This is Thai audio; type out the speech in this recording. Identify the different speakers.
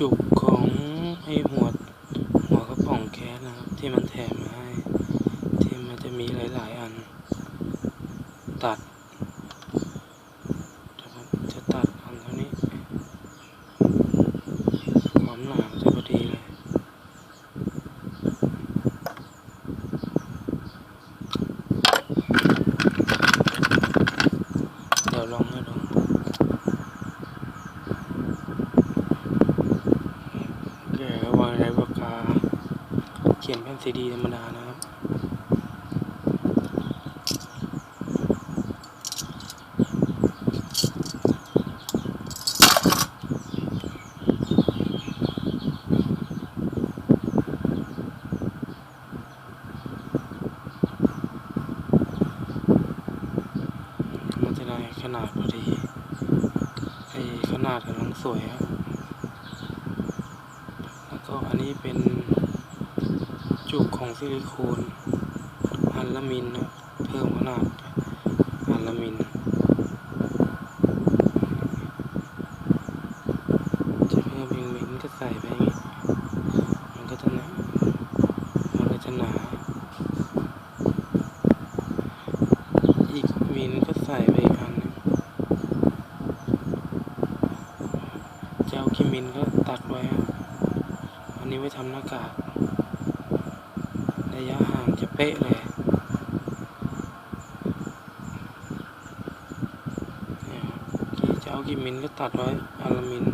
Speaker 1: จุกของไอหัวหัวกระป๋องแก๊สนะครับ ที่มันแถมมาให้ ที่มันจะมีหลาย ๆ อัน ตัดจะตัดอันเท่านี้ความหนามจะพอดีเลยเดี๋ยวลองให้ดูแกก็วางในปากกา เขียนแผ่นซีดีธรรมดานะครับมันจะได้ขนาดพอดีไอ้ขนาดกำลังสวยครับแล้วก็อันนี้เป็น จุกของซิลิโคนอัลลามินนะเพิ่มขนาดอัลลามินจะเพิ่มอีกมินก็ใส่ไปงี้มันก็จะหนามันก็จะหนาอีกมินก็ใส่ไปอีกอันเจ้ากิมินก็ตัดไว้อันนี้ไว้ทำหน้ากากระยะห่างจะ เป๊ะเลยเนี่ยครับที่เจ้ากิมินก็ตัดไว้อัลลามิน